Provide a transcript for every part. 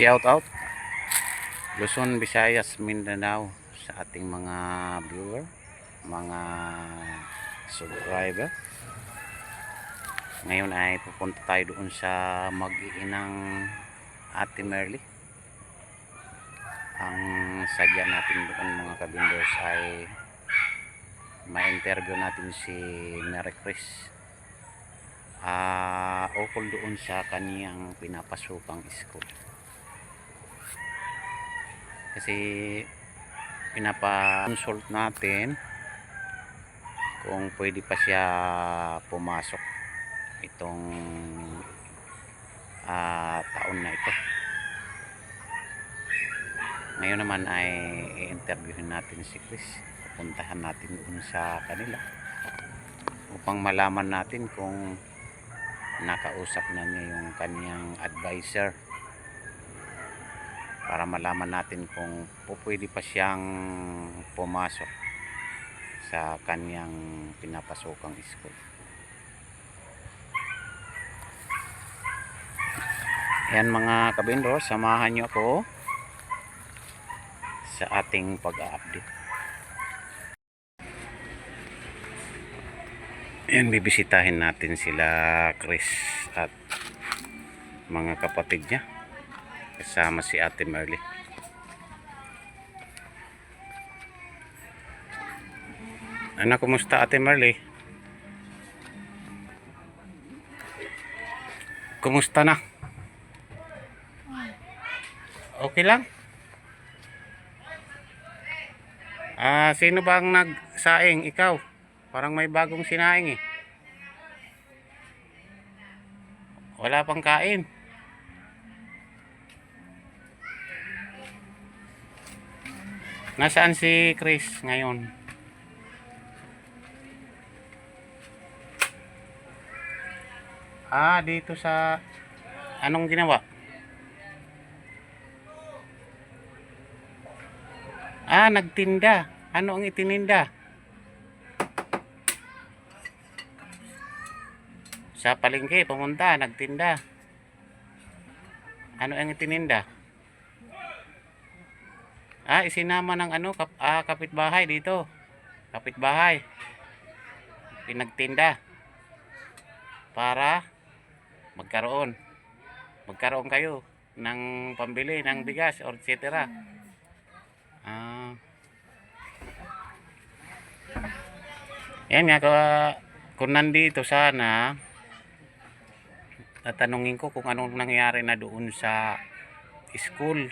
Shout out Luzon, Visayas, Mindanao sa ating mga viewer, mga subscriber. Ngayon ay pupunta tayo doon sa mag-iinang Ate Merly. Ang sadya natin doon mga kabinders ay ma-interview natin si Mary Chris. Ah, ukol doon sa kaniyang pinapasukang school. Kasi pinapa-consult natin kung pwede pa siya pumasok itong ah, taon na ito. Ngayon naman ay i-interviewin natin si Chris. Pupuntahan natin doon sa kanila upang malaman natin kung nakausap na niya yung kanyang advisor para malaman natin kung pwede pa siyang pumasok sa kanyang pinapasokang school. Yan mga kabindor, samahan niyo ako sa ating pag-update. Yan, bibisitahin natin sila Chris at mga kapatid niya kasama si Ate Merly. Ano, kumusta Ate Merly? Kumusta na? Okay lang? Ah, sino ba ang nagsaing? Ikaw? Parang may bagong sinaing eh. Wala pang kain. Nasaan si Chris ngayon? Ah, dito sa anong ginawa? Ah, nagtinda. Ano ang itininda? Sa palengke, pumunta, nagtinda. Ano ang itininda? Ah, isinama ng ano, kap, ah, kapitbahay dito. Kapitbahay. Pinagtinda. Para magkaroon. Magkaroon kayo ng pambili ng bigas or et cetera. Ah. Yan nga, kung nandito sana, tatanungin ko kung anong nangyari na doon sa school.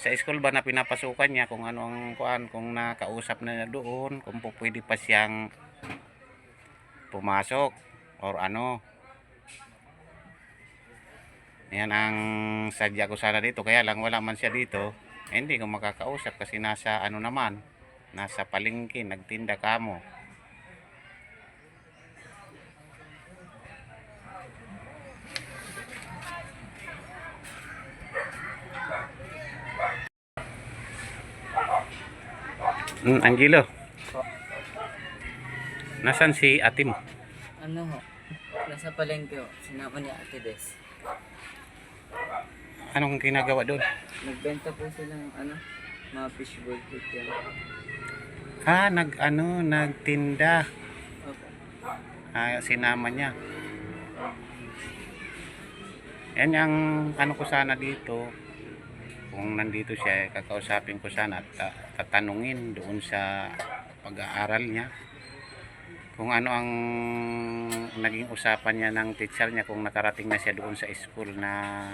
Sa school ba na pinapasukan niya kung anong kuan kung nakausap na niya doon, kung pwede pa siyang pumasok or ano. Yan ang sadya ko sana dito. Kaya lang wala man siya dito. Eh, hindi ko makakausap kasi nasa ano naman. Nasa palengke, nagtinda kamo. Mm, Angelo. Nasaan si ate mo? Ano ho? Nasa palengke ho. Sinama ni Ate Des. Anong ginagawa doon? Nagbenta po sila ng ano, mga fishbowl cake yan. Ah, nag ano, nagtinda. Opo. Ah, sinama niya. Yan yung ano ko sana dito. Kung nandito siya, kakausapin ko sana at ta- tatanungin doon sa pag-aaral niya. Kung ano ang naging usapan niya ng teacher niya kung nakarating na siya doon sa school na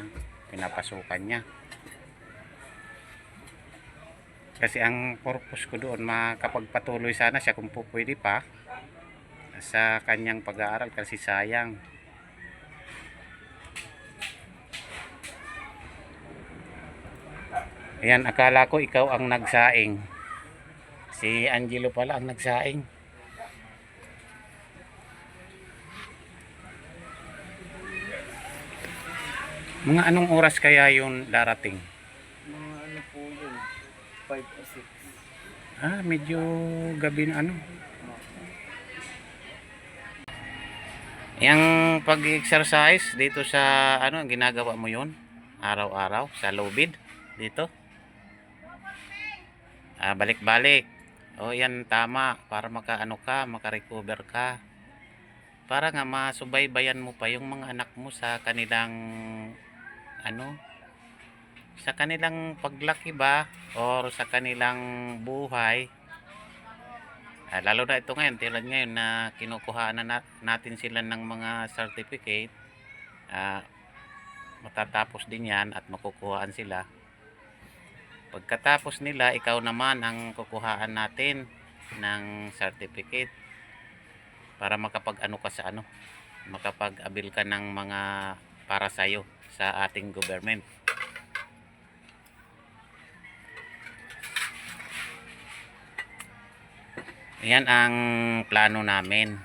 pinapasukan niya. Kasi ang purpose ko doon, makapagpatuloy sana siya kung pwede pa sa kanyang pag-aaral kasi sayang. Ayan, akala ko ikaw ang nagsaing. Si Angelo pala ang nagsaing. Mga anong oras kaya yun darating? Mga ano po yun, 5 o 6. Ah, medyo gabi na ano. Yung pag-exercise dito sa ano, ginagawa mo yun? araw-araw sa lubid dito. Ah, balik-balik. O yan tama para makaano ka, makarecover ka. Para nga masubaybayan mo pa yung mga anak mo sa kanilang ano sa kanilang paglaki ba or sa kanilang buhay Ah, lalo na ito ngayon, tulad ngayon na kinukuha na nat- natin sila ng mga certificate, ah, matatapos din yan at makukuhaan sila. Pagkatapos nila, ikaw naman ang kukuhaan natin ng certificate para makapag-ano ka sa ano, makapag-abil ka ng mga para sa'yo sa ating government. Yan ang plano namin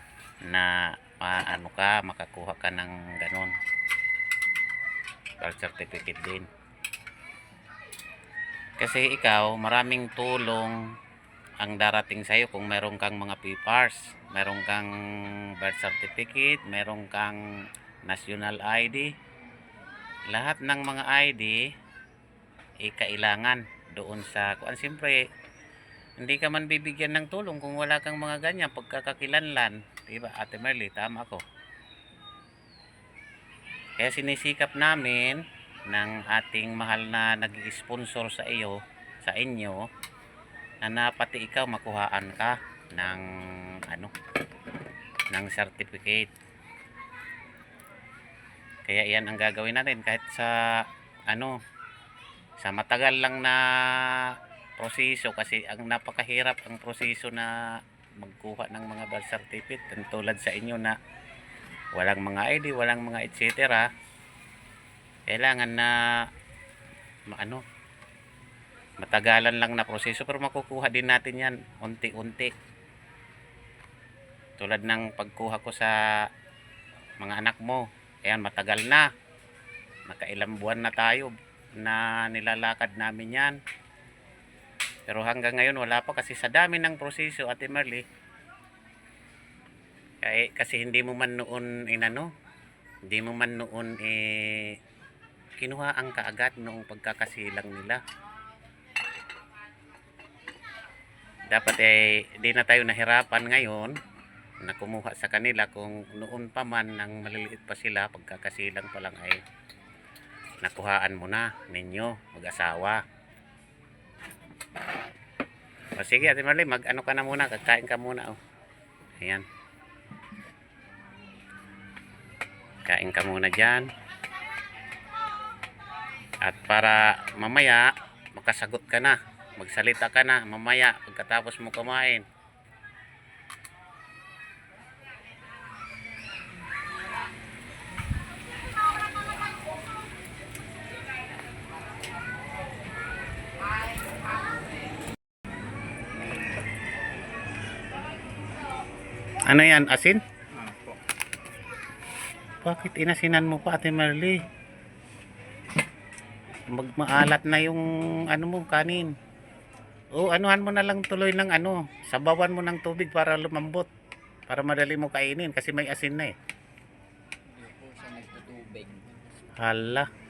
na maano ka, makakuha ka ng ganon. Birth certificate din. Kasi ikaw, maraming tulong ang darating sa'yo kung meron kang mga papers, meron kang birth certificate, meron kang national ID. Lahat ng mga ID, eh, kailangan doon sa, kuan siyempre, hindi ka man bibigyan ng tulong kung wala kang mga ganyan pagkakakilanlan. Diba, Ate Merly, tama ako. Kaya sinisikap namin ng ating mahal na nag-sponsor sa iyo, sa inyo, na napati ikaw makuhaan ka ng ano, ng certificate. Kaya yan ang gagawin natin kahit sa ano, sa matagal lang na proseso kasi ang napakahirap ang proseso na magkuha ng mga birth certificate tulad sa inyo na walang mga ID, walang mga etc. Kailangan na maano matagalan lang na proseso pero makukuha din natin yan unti-unti. Tulad ng pagkuha ko sa mga anak mo. Ayan, matagal na. Nakailang buwan na tayo na nilalakad namin yan. Pero hanggang ngayon wala pa kasi sa dami ng proseso Ate. Kaya, kasi hindi mo man noon inano, hindi mo man noon eh kinuha ang kaagad noong pagkakasilang nila. Dapat eh di na tayo nahirapan ngayon na kumuha sa kanila kung noon pa man nang maliliit pa sila pagkakasilang pa lang ay nakuhaan mo na ninyo mag-asawa. O sige, Ate Marley, mag-ano ka na muna, kakain ka muna. Oh. Ayan. Kain ka muna dyan. At para mamaya, makasagot ka na. Magsalita ka na mamaya pagkatapos mo kumain. Ano yan, asin? Ano? Bakit inasinan mo pa, Ate Marley? Magmaalat na yung ano mo, kanin. O, anuhan mo na lang tuloy ng ano, sabawan mo ng tubig para lumambot. Para madali mo kainin kasi may asin na eh. Hala.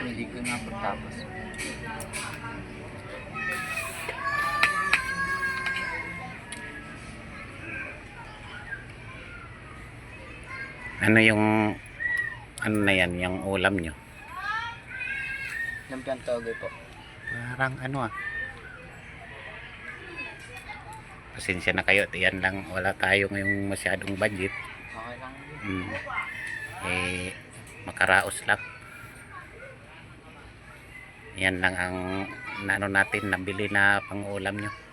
Hindi ko na pagtapos. Ano yung ano na yan, yung ulam nyo? Lumpiang toge po. Parang ano ah. Pasensya na kayo, yan lang, wala tayo ngayong masyadong budget. Okay lang. Mm. Eh, makaraos lang. Yan lang ang naano natin nabili na pang-ulam nyo.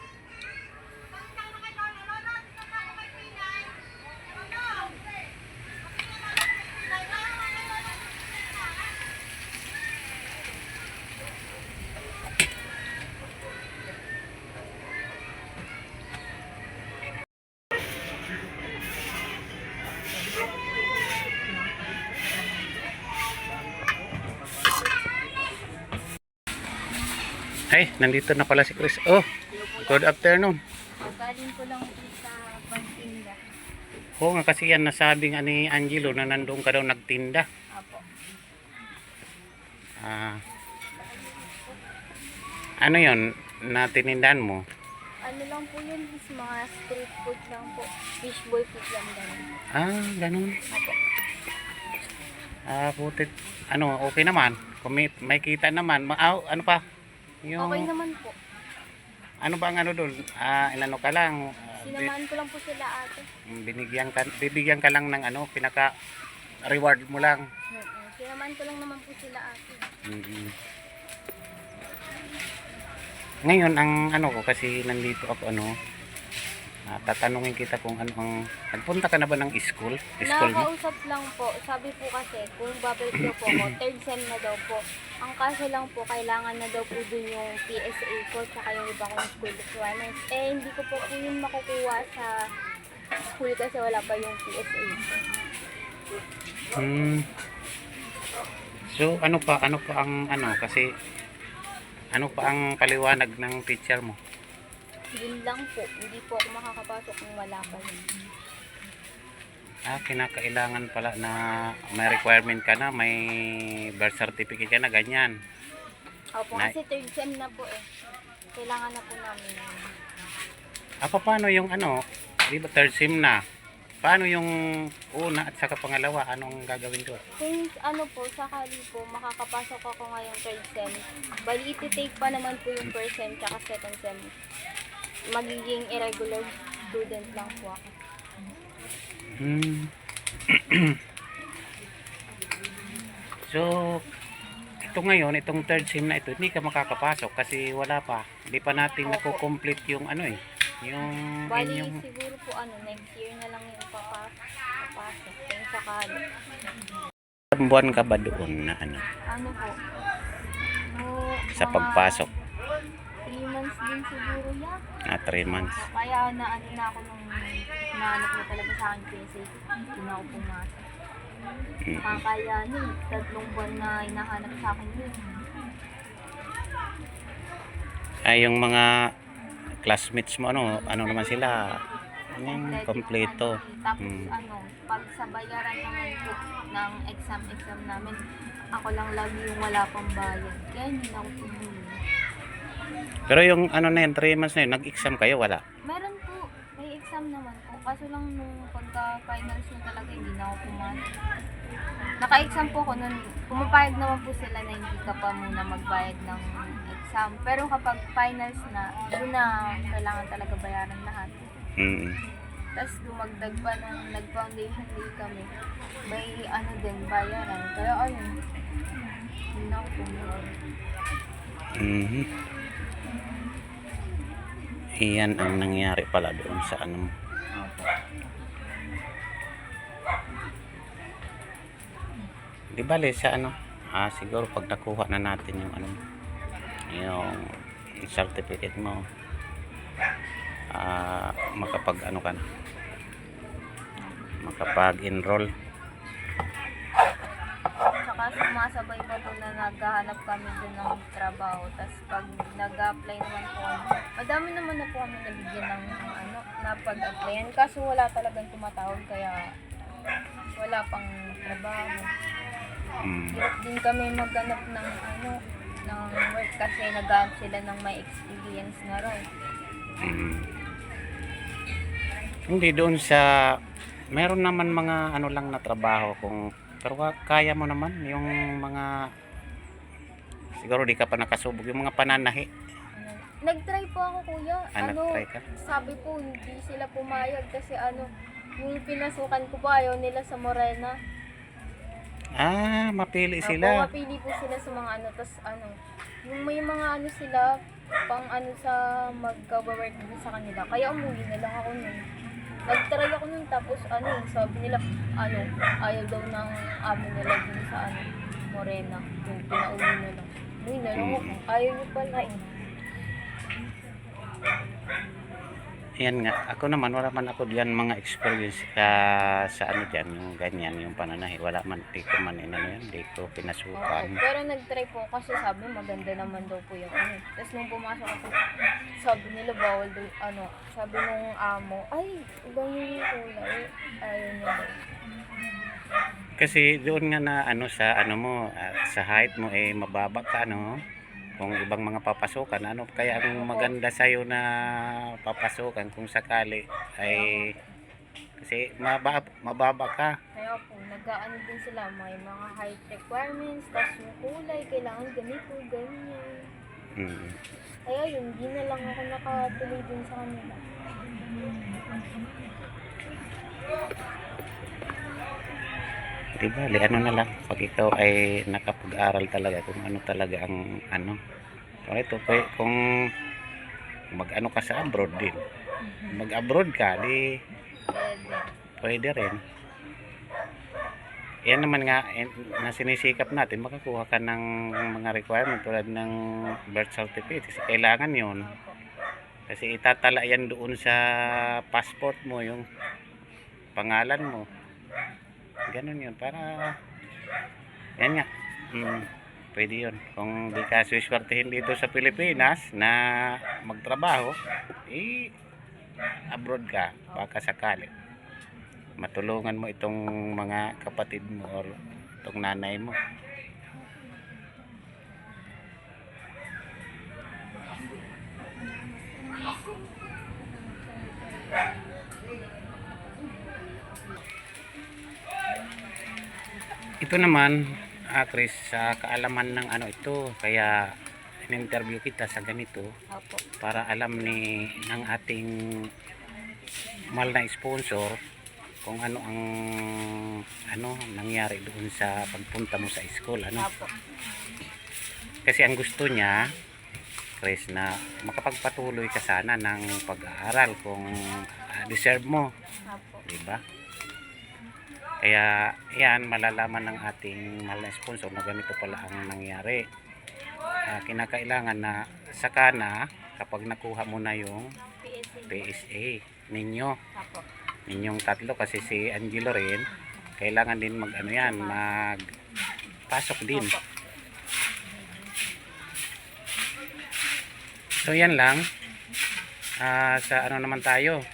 Nandito na pala si Chris. Oh, good afternoon. Galing ko lang sa Pantinda. Oo nga kasi yan nasabing ani Angelo na nandoon ka daw nagtinda. Apo. Ah. ano yon na tinindahan mo? Ano lang po yun, is mga street food lang po. Fishboy food lang ganun. Ah, ganun. Apo. Ah, putit. Ano, okay naman. Kung may, may kita naman. Ma- ah, ano pa? Yung, Okay naman po. ano ba ang ano doon? Ah, inano ka lang. ah, Sinamahan ko lang po sila ate. binigyan ka, bibigyan ka lang ng ano, pinaka reward mo lang. Mm-mm. Sinamahan ko lang naman po sila ate. mm Ngayon, ang ano ko, kasi nandito ako, ano, ah, tatanungin kita kung ano ang, nagpunta ka na ba ng school? School mo? Nakakausap lang po. Sabi po kasi, kung babalik daw po ako, third sem na daw po. Ang kaso lang po, kailangan na daw po dun yung PSA ko, tsaka yung iba kong school requirements. Eh, hindi ko po po yun makukuha sa school kasi wala pa yung PSA ko. Hmm. So, ano pa, ano pa ang, ano, kasi, ano pa ang paliwanag ng teacher mo? Yun lang po. Hindi po ako makakapasok kung wala pa yun. Ah, kinakailangan pala na may requirement ka na, may birth certificate ka na, ganyan. Opo, Na- kasi third sem na po eh. Kailangan na po namin. Ah, pa- paano yung ano, di ba third sim na? Paano yung una at saka pangalawa? Anong gagawin doon? Kung ano po, sakali po, makakapasok ako ngayong third sem. Bali, iti-take pa naman po yung first sem tsaka second sem. Magiging irregular student lang po ako. Hmm. so, ito ngayon, itong third sim na ito, hindi ka makakapasok kasi wala pa. Hindi pa natin Opo. nako-complete yung ano eh. Yung Bali, inyong... siguro po ano, next year na lang yung papa, papasok. Kung sakali. Ilang buwan ka ba doon na ano, Ano po? No, sa mga pagpasok? 3 months din siguro yan. Na 3 months. Kaya na ano na ako nung nahanap na talaga sa akin kasi hindi na ako pumasok. Mm. Kakayanin, tatlong buwan na hinahanap sa akin yun. Ay, yung mga classmates mo, ano, ano naman sila? Yung Kompleto. Tapos Mm. ano, pag sa bayaran naman po ng exam-exam namin, ako lang lagi yung wala pang bayad. Kaya hindi na ako tumuloy. Pero yung ano na yun, 3 months na yun, nag-exam kayo, wala. Meron po, may exam naman po. Kaso lang nung pagka-finals na talaga, hindi na ako pumasok. Naka-exam po ako nun. Pumapayag naman po sila na hindi ka pa muna magbayad ng exam. Pero kapag finals na, doon na kailangan talaga bayaran lahat. Mm. Tapos dumagdag pa nung nag-foundation day kami. May ano din, bayaran. Kaya ayun, hindi na ako tumuloy. Mhm. Iyan ang nangyari pala doon sa ano. Opo. Di bale sa ano? Ah, siguro pag nakuha na natin yung ano, yung certificate mo, ah, makapag ano ka na, makapag-enroll. Tsaka sumasabay pa po na naghahanap kami dun ng trabaho. Tapos pag nag-apply naman po kami, madami naman na po kami nabigyan ng ano, napag-applyan. Kaso wala talagang tumatawag kaya wala pang trabaho. Mm. Hirap din kami maghanap ng ano, ng work kasi naghahanap sila ng may experience na raw. Mm. Hindi doon sa meron naman mga ano lang na trabaho kung pero kaya mo naman yung mga siguro di ka pa nakasubok yung mga pananahi Nag-try po ako kuya. ah, ano, ka sabi po hindi sila pumayag kasi ano, yung pinasukan ko pa ayaw nila sa Morena. ah mapili sila mapili po sila sa mga ano, tas ano, yung may mga ano sila, pang ano sa mag-work din sa kanila. Kaya umuwi na lang ako nun. Nag-try ako nun, tapos ano, sabi nila, ano, ayaw daw ng amo nila dun sa ano, Morena. Yung pinauwi na lang. Uwi na lang ako. Ayaw niyo pala eh. Yan nga, ako naman, wala man ako diyan mga experience ka sa ano diyan, yung ganyan, yung pananahi. Wala man, di ko man inano yan, di ko pinasukan. Pero nag-try po kasi sabi maganda naman daw po yung ano. Tapos nung pumasok ako, sabi nila bawal daw, ano, sabi nung amo, ay, ganyan yung kulay. Niya daw. Kasi doon nga na ano sa ano mo, ah, sa height mo eh mababa ka no. Kung ibang mga papasukan, ano kaya ang maganda sa na papasukan kung sakali ay kasi mababa, mababa ka. Kaya po, nag-ano din sila, may mga height requirements, tapos yung kulay, kailangan ganito, ganyan. Mm. Kaya yun, di na lang ako nakatuloy din sa kanila. Di ba? Ano na lang pag ikaw ay nakapag-aral talaga kung ano talaga ang ano. Kung ito pwe- kung mag-ano ka sa abroad din. Mag-abroad ka, di Pwede. rin. Yan naman nga na sinisikap natin makakuha ka ng mga requirement tulad ng birth certificate kasi kailangan yon kasi itatala yan doon sa passport mo yung pangalan mo ganun yun para yan nga. Mm, pwede yun. Kung di ka swiswertehin dito sa Pilipinas na magtrabaho eh abroad ka baka sakali. Matulungan mo itong mga kapatid mo or itong nanay mo ito naman ah, Chris sa kaalaman ng ano ito kaya in-interview kita sa ganito Opo. para alam ni ng ating mahal na sponsor kung ano ang ano nangyari doon sa pagpunta mo sa school ano Opo. kasi ang gusto niya Chris na makapagpatuloy ka sana ng pag-aaral kung ah, deserve mo Opo. di ba kaya yan malalaman ng ating mahal na sponsor na ganito pala ang nangyari. Ah, kinakailangan na saka na kapag nakuha mo na yung PSA. Ninyo. Ninyong tatlo kasi si Angelo rin kailangan din mag ano yan mag pasok din so yan lang. Ah, sa ano naman tayo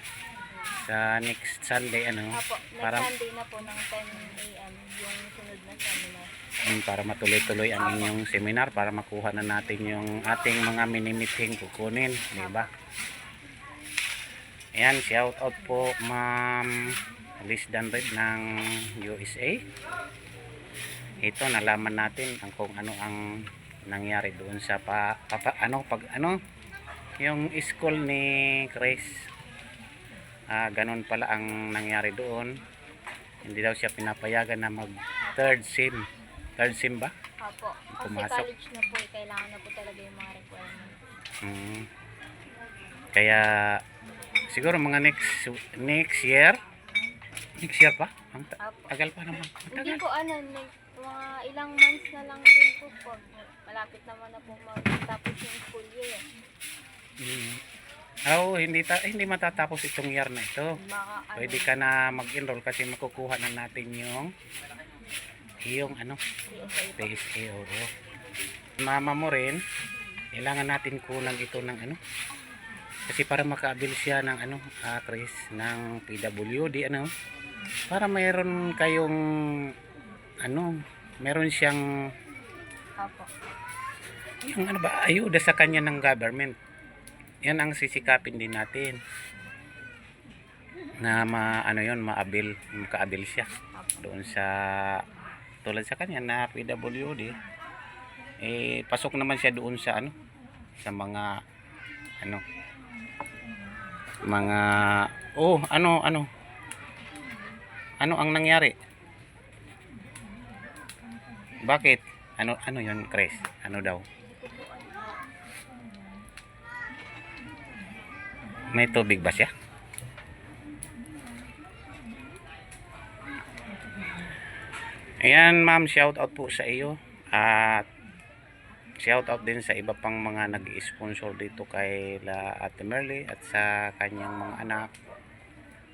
sa next Sunday ano Opo. Next para Sunday na po ng 10 a.m. yung sunod na seminar. mm, para matuloy-tuloy ang inyong seminar para makuha na natin yung ating mga mini-meeting kukunin di ba Ayan, shout out po Ma'am Liz Danred ng USA. Ito nalaman natin ang kung ano ang nangyari doon sa pa, papa, ano pag ano yung school ni Chris. Ah, ganun pala ang nangyari doon. Hindi daw siya pinapayagan na mag third sim. Third sim ba? Opo. Kasi Pumasok. college na po, eh, kailangan na po talaga yung mga requirements. Mm. Kaya siguro mga next next year next year pa? Ang ta- Opo. tagal pa naman. Hindi Matagal. po ano, mga ilang months na lang din po po. Malapit naman na po magtapos yung school year. Mm. Oh, hindi ta hindi matatapos itong year na ito. Baka ano, Pwede ka na mag-enroll kasi makukuha na natin yung yung ano, PSA oo. Mama mo rin, kailangan natin kunan ito ng ano. Kasi para makaabil siya ng ano, ah, Chris, ng PWD ano. Para mayroon kayong ano, meron siyang Opo. yung ano ba, ayuda sa kanya ng government. Yan ang sisikapin din natin. Na ma, ano yon maabil, makaabil siya. Doon sa tulad sa kanya na PWD. Eh pasok naman siya doon sa ano sa mga ano mga oh ano ano ano ang nangyari? Bakit? Ano ano yon Chris? Ano daw May tubig ba siya? Ayan ma'am, shout out po sa iyo. At shout out din sa iba pang mga nag-sponsor dito kay la Ate Merly at sa kanyang mga anak.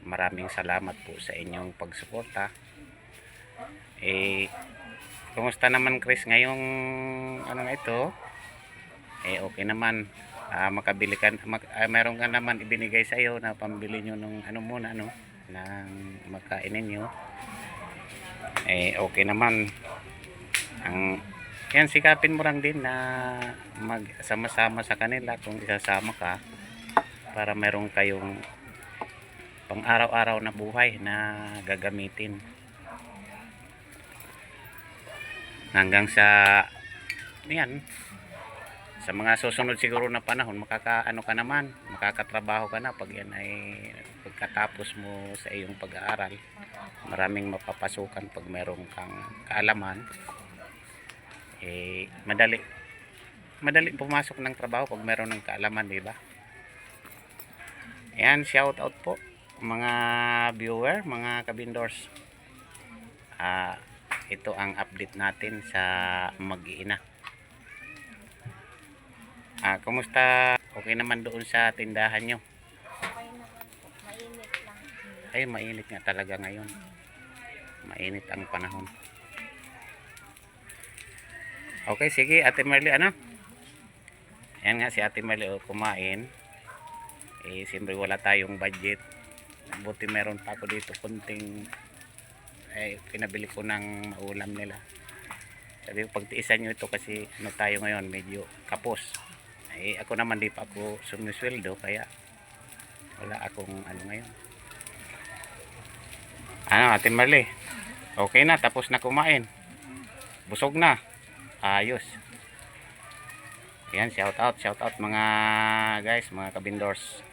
Maraming salamat po sa inyong pagsuporta. Eh, kumusta naman Chris ngayong ano nga ito? Eh, okay naman. Ah, makabili ka, mak, ah, meron ka naman ibinigay sa iyo na pambili nyo nung ano muna, ano, ng makainin nyo. Eh, okay naman. Ang, yan, sikapin mo lang din na magsama-sama sa kanila kung isasama ka para meron kayong pang araw-araw na buhay na gagamitin. Hanggang sa yan, sa mga susunod siguro na panahon makakaano ka naman makakatrabaho ka na pag yan ay pagkatapos mo sa iyong pag-aaral. Maraming mapapasukan pag meron kang kaalaman. Eh madali madali pumasok ng trabaho pag meron ng kaalaman di ba? Yan shout out po mga viewer mga kabindors. Ah ito ang update natin sa mag-iina Ah, kumusta? Okay naman doon sa tindahan nyo? Okay naman po. Mainit lang. Ay, mainit nga talaga ngayon. Mainit ang panahon. Okay, sige, Ate Merly, ano? Yan nga si Ate Merly, oh, kumain. Eh, siyempre wala tayong budget. Buti meron pa ako dito kunting eh, pinabili ko ng maulam nila. Sabi ko, pagtiisan nyo ito kasi ano tayo ngayon, medyo kapos. Eh, ako naman di pa ako sumisweldo, kaya wala akong ano ngayon. Ano, Ate Marley? Okay na, tapos na kumain. Busog na. Ayos. Yan, shout out, shout out mga guys, mga kabindors.